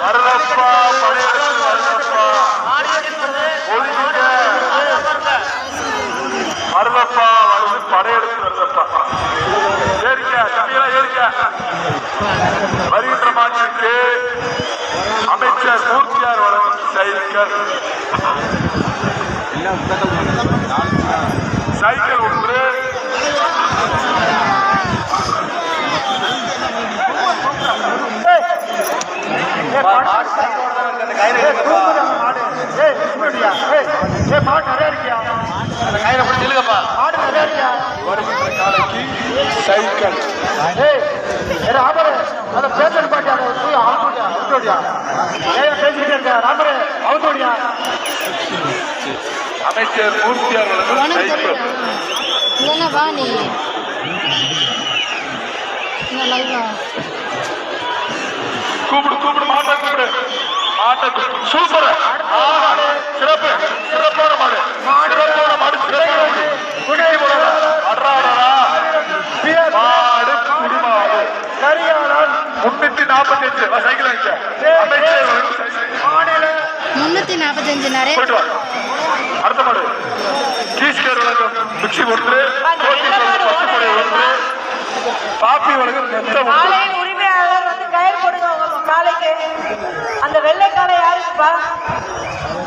வரலப்பா படையெடுத்து வரலப்பா படையெடுத்து வரலப்பா ஏறிக்க ஏறிக்க வருகின்ற அமைச்சர் மூர்த்தியார் வழங்கும் செயல்கள் சைக்கிள் ஒன்று வருகின்ற காலைக்கு சைக்கிள். அமைச்சர் மூர்த்தியார் வழங்கும் உனக்கு சைக்கிள். தெரியுதா இல்லைன்னா வா நீ. கூப்பிடு கூப்பிடு மாட்டை கூப்பிடு. மாட்டை. சூப்பர் சிறப்பு. சிறப்பான மாடு. சிறப்பான மாடு. சிறப்பான மாடு குடை போடலாம் மாடு குடிமாடு. முன்னூத்தி நாற்பத்தி அஞ்சு சைக்கிள் சைக்கிள். முந்நூற்றி நாற்பத்தஞ்சு நிறைய. அடுத்த மாடு. கீஸ்கர் வழங்கும். குச்சி ஒன்று. கோட்டி ஒன்று. பாப்பி வழங்கும் நெத்த ஒன்று. पापा।